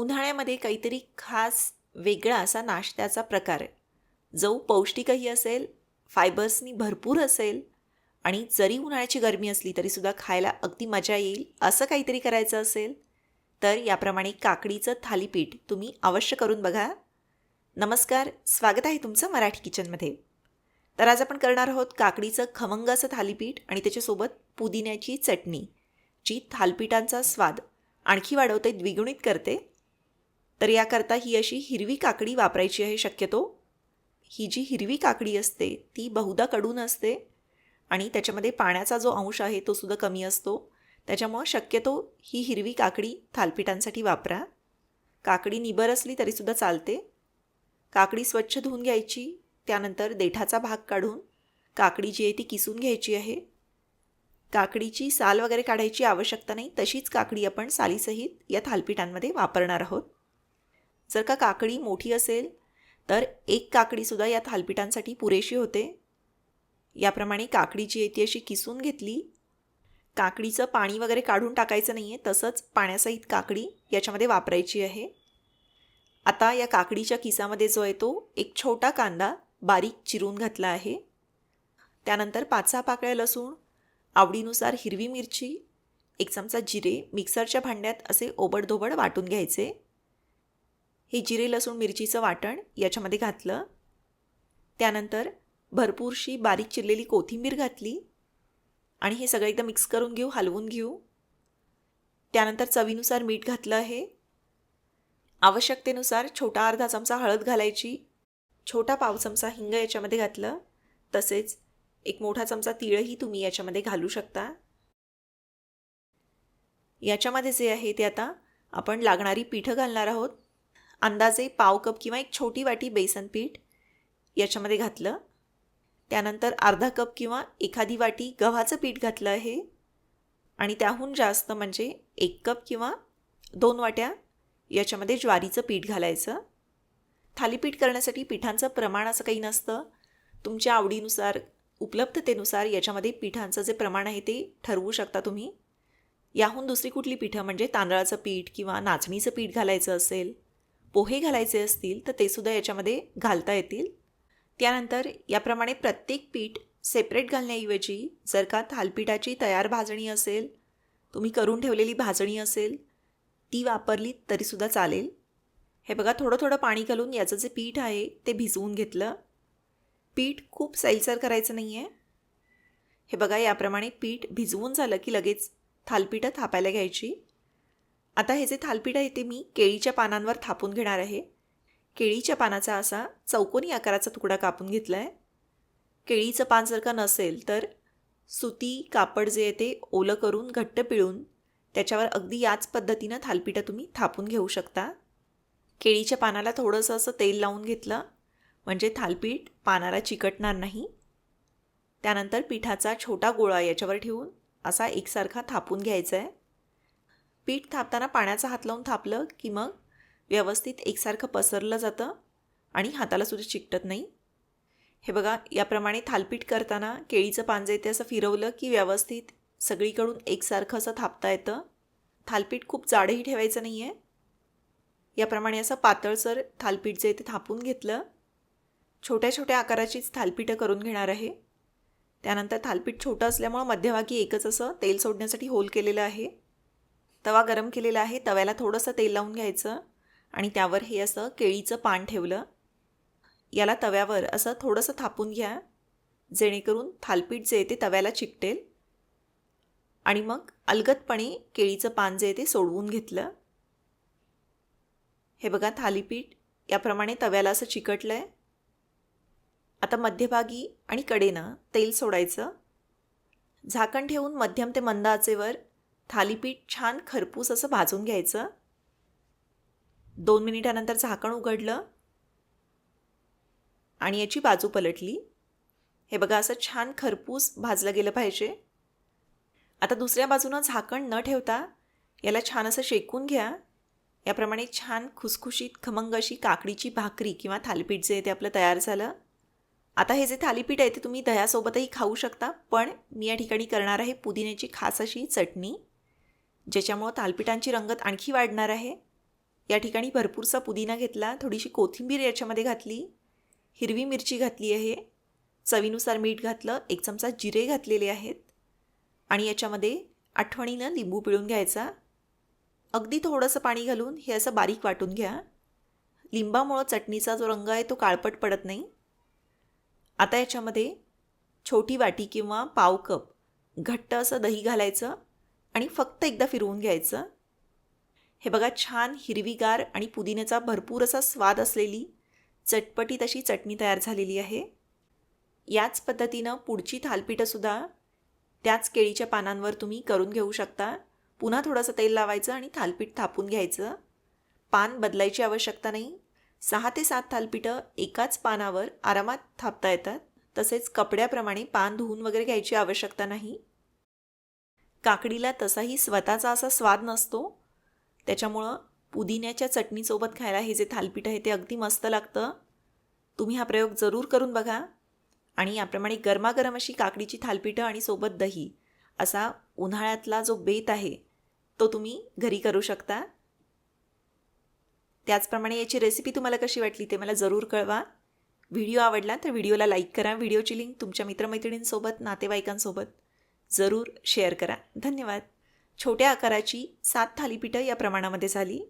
उन्हाळ्यामध्ये काहीतरी खास वेगळा असा नाश्त्याचा प्रकार आहे. जो पौष्टिकही असेल फायबर्सनी भरपूर असेल आणि जरी उन्हाळ्याची गरमी असली तरीसुद्धा खायला अगदी मजा येईल असं काहीतरी करायचं असेल तर याप्रमाणे काकडीचं थालीपीठ तुम्ही अवश्य करून बघा. नमस्कार स्वागत आहे तुमचं मराठी किचनमध्ये. तर आज आपण करणार आहोत काकडीचं खमंग असं थालीपीठ आणि त्याच्यासोबत पुदिन्याची चटणी जी थालपीठांचा स्वाद आणखी वाढवते द्विगुणित करते. तर याकरता ही अशी हिरवी काकडी वापरायची आहे शक्यतो. ही जी हिरवी काकडी असते ती बहुधा कडून असते आणि त्याच्यामध्ये पाण्याचा जो अंश आहे तो सुद्धा कमी असतो. त्याच्यामुळं शक्यतो ही हिरवी काकडी थालपिठांसाठी वापरा. काकडी निबर असली तरीसुद्धा चालते. काकडी स्वच्छ धुवून घ्यायची त्यानंतर देठाचा भाग काढून काकडी जी आहे ती किसून घ्यायची आहे. काकडीची साल वगैरे काढायची आवश्यकता नाही तशीच काकडी आपण सालीसहित या थालपिठांमध्ये वापरणार आहोत. जर का काकडी मोठी असेल तर एक काकडीसुद्धा या थालपिठांसाठी पुरेशी होते. याप्रमाणे काकडी जी आहे ती अशी किसून घेतली. काकडीचं पाणी वगैरे काढून टाकायचं नाही आहे तसंच पाण्यासहित काकडी याच्यामध्ये वापरायची आहे. आता या काकडीच्या किसामध्ये जो आहे तो एक छोटा कांदा बारीक चिरून घातला आहे. त्यानंतर पाच सहा पाकळ्या लसूण आवडीनुसार हिरवी मिरची एक चमचा जिरे मिक्सरच्या भांड्यात असे ओबडधोबड वाटून घ्यायचे. हे जिरे लसूण मिरचीचं वाटण याच्यामध्ये घातलं. त्यानंतर भरपूरशी बारीक चिरलेली कोथिंबीर घातली. आणि हे सगळं एकदा मिक्स करून घेऊ हलवून घेऊ. त्यानंतर चवीनुसार मीठ घातलं आहे. आवश्यकतेनुसार छोटा अर्धा चमचा हळद घालायची. छोटा पाव चमचा हिंग याच्यामध्ये घातलं. तसेच एक मोठा चमचा तिळही तुम्ही याच्यामध्ये घालू शकता. याच्यामध्ये जे आहे ते आता आपण लागणारी पिठं घालणार आहोत. अंदाजे पाव कप किंवा एक छोटी वाटी बेसन पीठ याच्यामध्ये घातलं. त्यानंतर अर्धा कप किंवा एखादी वाटी गव्हाचं पीठ घातलं आहे. आणि त्याहून जास्त म्हणजे एक कप किंवा दोन वाट्या याच्यामध्ये ज्वारीचं पीठ घालायचं. थालीपीठ करण्यासाठी पिठांचं प्रमाण असं काही नसतं. तुमच्या आवडीनुसार उपलब्धतेनुसार याच्यामध्ये पिठांचं जे प्रमाण आहे ते ठरवू शकता तुम्ही. याहून दुसरी कुठली पिठं म्हणजे तांदळाचं पीठ किंवा नाचणीचं पीठ घालायचं असेल पोहे घालायचे असतील तर ते सुद्धा याच्यामध्ये घालता येतील. त्यानंतर याप्रमाणे प्रत्येक पीठ सेपरेट घालण्याऐवजी जर का थालपीठाची तयार भाजणी असेल तुम्ही करून ठेवलेली भाजणी असेल ती वापरली तरीसुद्धा चालेल. हे बघा थोडं थोडं पाणी घालून याचं जे पीठ आहे ते भिजवून घेतलं. पीठ खूप सैलसर करायचं नाही आहे हे बघा याप्रमाणे पीठ भिजवून झालं की लगेच थालपीठं थापायला घ्यायची. आता हे जे थालपीठ आहे ते मी केळीच्या पानांवर थापून घेणार आहे. केळीच्या पानाचा असा चौकोनी आकाराचा तुकडा कापून घेतला आहे केळीचं पान जर का नसेल तर सुती कापड जे आहे ते ओलं करून घट्ट पिळून त्याच्यावर अगदी याच पद्धतीनं थालपीठं तुम्ही थापून घेऊ शकता. केळीच्या पानाला थोडंसं असं तेल लावून घेतलं म्हणजे थालपीठ पानाला चिकटणार नाही. त्यानंतर पिठाचा छोटा गोळा याच्यावर ठेवून असा एकसारखा थापून घ्यायचा आहे पीठ थापताना पाण्याचा हात लावून थापलं की मग व्यवस्थित एकसारखं पसरलं जातं आणि हाताला सुद्धा चिकटत नाही. हे बघा याप्रमाणे थालपीठ करताना केळीचं पान जे ते असं फिरवलं की व्यवस्थित सगळीकडून एकसारखं असं थापता येतं. थालपीठ खूप जाडही ठेवायचं नाही आहे याप्रमाणे असं पातळसर थालपीठ जे ते थापून घेतलं. छोट्या छोट्या आकाराचीच थालपीठं करून घेणार आहे. त्यानंतर थालपीठ छोटं असल्यामुळं मध्यभागी एकच असं तेल सोडण्यासाठी होल केलेलं आहे. तवा गरम केलेला आहे. तव्याला थोडंसं तेल लावून घ्यायचं आणि त्यावर हे असं केळीचं पान ठेवलं. याला तव्यावर असं थोडंसं थापून घ्या. जेणेकरून थालपीठ जे आहे ते तव्याला चिकटेल. आणि मग अलगदपणे केळीचं पान जे आहे ते सोडवून घेतलं. हे बघा थालीपीठ याप्रमाणे तव्याला असं चिकटलं आहे आता मध्यभागी आणि कडेनं तेल सोडायचं. झाकण ठेवून मध्यम ते मंद आचेवर थालीपीठ छान खरपूस असं भाजून घ्यायचं. दोन मिनिटानंतर झाकण उघडलं. आणि याची बाजू पलटली. हे बघा असं छान खरपूस भाजलं गेलं पाहिजे. आता दुसऱ्या बाजूनं झाकण न ठेवता याला छान असं शेकून घ्या. याप्रमाणे छान खुसखुशीत खमंग अशी काकडीची भाकरी किंवा थालीपीठ जे आहे ते आपलं तयार झालं. आता हे जे थालीपीठ आहे ते तुम्ही दह्यासोबतही खाऊ शकता पण मी या ठिकाणी करणार आहे पुदिन्याची खास अशी चटणी. ज्याच्यामुळं थालपिटांची रंगत आणखी वाढणार आहे? या ठिकाणी भरपूरसा पुदिना घेतला थोडीशी कोथिंबीर याच्यामध्ये घातली हिरवी मिरची घातली आहे चवीनुसार मीठ घातलं एक चमचा जिरे घातलेले आहेत आणि याच्यामध्ये आठवणीनं लिंबू पिळून घ्यायचा. अगदी थोडंसं पाणी घालून हे असं बारीक वाटून घ्या. लिंबामुळं चटणीचा जो रंग आहे तो काळपट पडत नाही. आता याच्यामध्ये छोटी वाटी किंवा पाव कप घट्ट असं दही घालायचं. आणि फक्त एकदा फिरवून घ्यायचं. हे बघा छान हिरवीगार आणि पुदिन्याचा भरपूर असा स्वाद असलेली चटपटीत अशी चटणी तयार झालेली आहे. याच पद्धतीनं पुढची थालपीठंसुद्धा त्याच केळीच्या पानांवर तुम्ही करून घेऊ शकता. पुन्हा थोडंसं तेल लावायचं आणि थालपीठ थापून घ्यायचं. पान बदलायची आवश्यकता नाही. सहा ते सात थालपीठं एकाच पानावर आरामात थापता येतात. तसेच कपड्याप्रमाणे पान धुवून वगैरे घ्यायची आवश्यकता नाही. काकडीला तसाही स्वतःचा असा स्वाद नसतो. त्याच्यामुळं पुदिन्याच्या चटणीसोबत खायला हे जे थालपीठ आहे ते अगदी मस्त लागतं. तुम्ही हा प्रयोग जरूर करून बघा. आणि याप्रमाणे गरमागरम अशी काकडीची थालपीठं आणि सोबत दही असा उन्हाळ्यातला जो बेत आहे तो तुम्ही घरी करू शकता. त्याचप्रमाणे याची रेसिपी तुम्हाला कशी वाटली ते मला जरूर कळवा. व्हिडिओ आवडला तर व्हिडिओला लाईक करा. व्हिडिओची लिंक तुमच्या मित्रमैत्रिणींसोबत नातेवाईकांसोबत जरूर शेअर करा. धन्यवाद. छोट्या आकाराची सात थालीपीठं या प्रमाणामध्ये झाली.